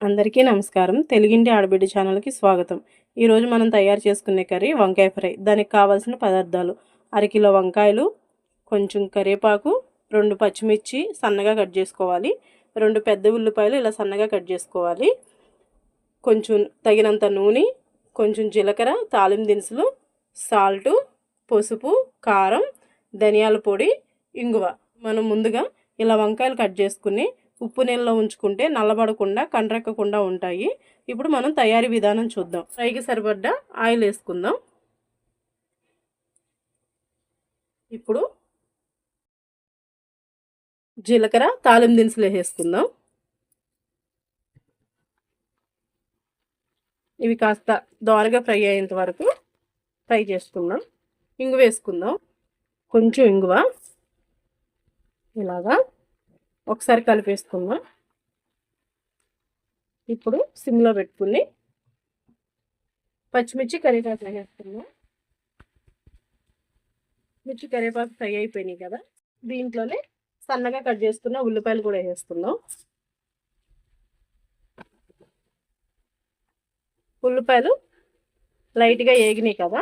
అందరికీ నమస్కారం. తెలుగింటి ఆడబిడ్డ ఛానల్కి స్వాగతం. ఈరోజు మనం తయారు చేసుకునే కర్రీ వంకాయ ఫ్రై. దానికి కావాల్సిన పదార్థాలు అరకిలో వంకాయలు కొంచెం కరివేపాకు రెండు పచ్చిమిర్చి సన్నగా కట్ చేసుకోవాలి. రెండు పెద్ద ఉల్లిపాయలు ఇలా సన్నగా కట్ చేసుకోవాలి. కొంచెం తగినంత నూనె కొంచెం జీలకర్ర తాలిం దినుసులు సాల్టు పసుపు కారం ధనియాల పొడి ఇంగువ. మనం ముందుగా ఇలా వంకాయలు కట్ చేసుకుని ఉప్పు నీళ్ళలో ఉంచుకుంటే నల్లబడకుండా కండ్రెక్కకుండా ఉంటాయి. ఇప్పుడు మనం తయారీ విధానం చూద్దాం. ఫ్రైకి సరిపడ్డ ఆయిల్ వేసుకుందాం. ఇప్పుడు జీలకర్ర తాలిం దినుసులు వేసుకుందాం. ఇవి కాస్త దోరగా ఫ్రై అయ్యేంత వరకు ఫ్రై చేసుకుందాం. ఇంగు వేసుకుందాం. కొంచెం ఇంగువ. ఇలాగా. ఒకసారి కలిపేసుకుందాం. ఇప్పుడు సిమ్లో పెట్టుకుని పచ్చిమిర్చి కరివేపాకు వేస్తున్నాం మిర్చి కరివేపాకు ఫ్రై అయిపోయినాయి కదా దీంట్లోనే సన్నగా కట్ చేసుకున్న ఉల్లిపాయలు కూడా వేసేస్తున్నాం ఉల్లిపాయలు లైట్గా ఏగినాయి కదా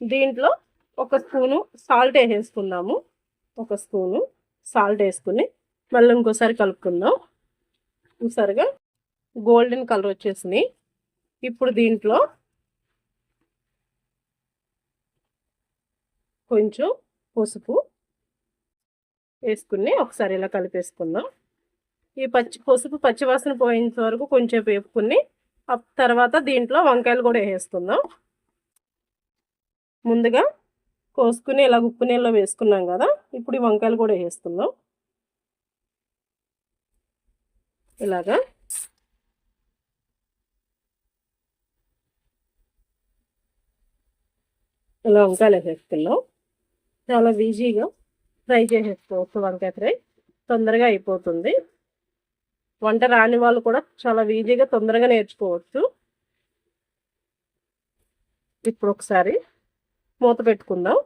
దీంట్లో ఒక స్పూను సాల్ట్ వేసేసుకుందాము ఒక స్పూను సాల్ట్ వేసుకుని మళ్ళీ ఇంకోసారి కలుపుకుందాం. చూసారుగా? గోల్డెన్ కలర్ వచ్చేసినాయి ఇప్పుడు దీంట్లో కొంచెం పసుపు వేసుకుని ఒకసారి ఇలా కలిపేసుకుందాం. ఈ పచ్చి పసుపు పచ్చివాసన పోయేంత వరకు కొంచెం వేపుకుని తర్వాత దీంట్లో వంకాయలు కూడా వేసేసుకుందాం. ముందుగా కోసుకుని ఇలా ఉప్పు నీళ్ళలో వేసుకున్నాం కదా ఇప్పుడు ఈ వంకాయలు కూడా వేసుకుందాం. ఇలాగా. ఇలా వంకాయలు వేసేసుకున్నాం చాలా ఈజీగా ఫ్రై చేసేసుకోవచ్చు వంకాయ ఫ్రై. తొందరగా అయిపోతుంది. వంట రాని వాళ్ళు కూడా చాలా ఈజీగా తొందరగా నేర్చుకోవచ్చు. ఇప్పుడు ఒకసారి మూత పెట్టుకుందాం.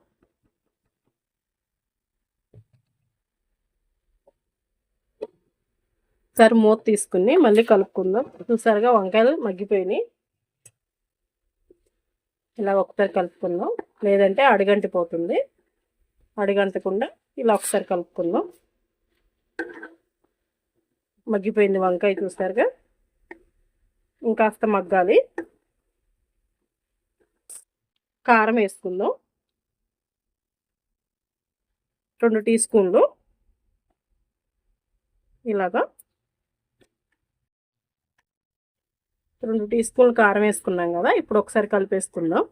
ఒకసారి మూత తీసుకుని మళ్ళీ కలుపుకుందాం. చూసారుగా వంకాయలు మగ్గిపోయినాయి. ఇలా ఒకసారి కలుపుకుందాం. లేదంటే అడిగంటిపోతుంది. అడిగంటకుండా ఇలా ఒకసారి కలుపుకుందాం. మగ్గిపోయింది వంకాయ చూసారుగా. ఇంకాస్త మగ్గాలి. కారం వేసుకుందాం. రెండు టీ స్పూన్లు. ఇలాగా. రెండు టీ స్పూన్లు కారం వేసుకున్నాం కదా ఇప్పుడు ఒకసారి కలిపేసుకుందాం.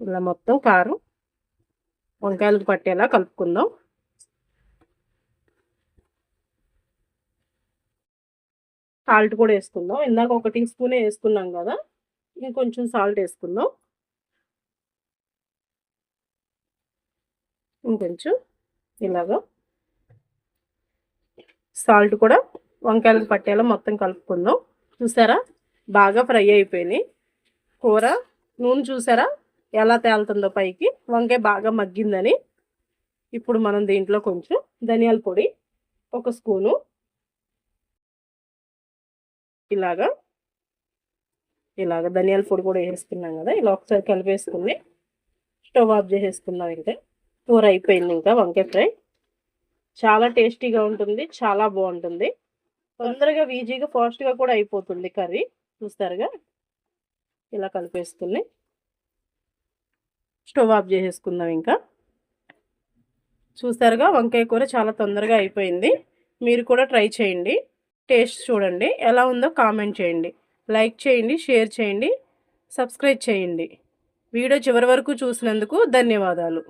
ఇలా మొత్తం కారం వంకాయలకు పట్టేలా కలుపుకుందాం. సాల్ట్ కూడా వేసుకుందాం. ఇందాక ఒక టీ స్పూనే వేసుకున్నాం కదా ఇంకొంచెం సాల్ట్ వేసుకుందాం. ఇంకొంచెం ఇలాగా సాల్ట్ కూడా వంకాయలకు పట్టేలా మొత్తం కలుపుకుందాం. చూసారా? బాగా ఫ్రై అయిపోయినాయి. కూర నూనె చూసారా? ఎలా తేలుతుందో పైకి. వంకాయ బాగా మగ్గిందని. ఇప్పుడు మనం దీంట్లో కొంచెం ధనియాల పొడి ఒక స్పూను ఇలాగా ఇలాగ ధనియాల పొడి కూడా వేసుకున్నాం కదా ఇలా ఒకసారి కలిపేసుకుని స్టవ్ ఆఫ్ చేసేసుకుందాం ఇంకా. కూర అయిపోయింది ఇంకా వంకాయ ఫ్రై. చాలా టేస్టీగా ఉంటుంది చాలా బాగుంటుంది. తొందరగా ఈజీగా ఫాస్ట్గా కూడా అయిపోతుంది కర్రీ. చూస్తారుగా? ఇలా కలిపేసుకుని స్టవ్ ఆఫ్ చేసేసుకుందాం ఇంకా. చూస్తారుగా? వంకాయ కూర చాలా తొందరగా అయిపోయింది. మీరు కూడా ట్రై చేయండి. టేస్ట్ చూడండి. ఎలా ఉందో కామెంట్ చేయండి. లైక్ చేయండి షేర్ చేయండి సబ్స్క్రైబ్ చేయండి. వీడియో చివరి వరకు చూసినందుకు ధన్యవాదాలు.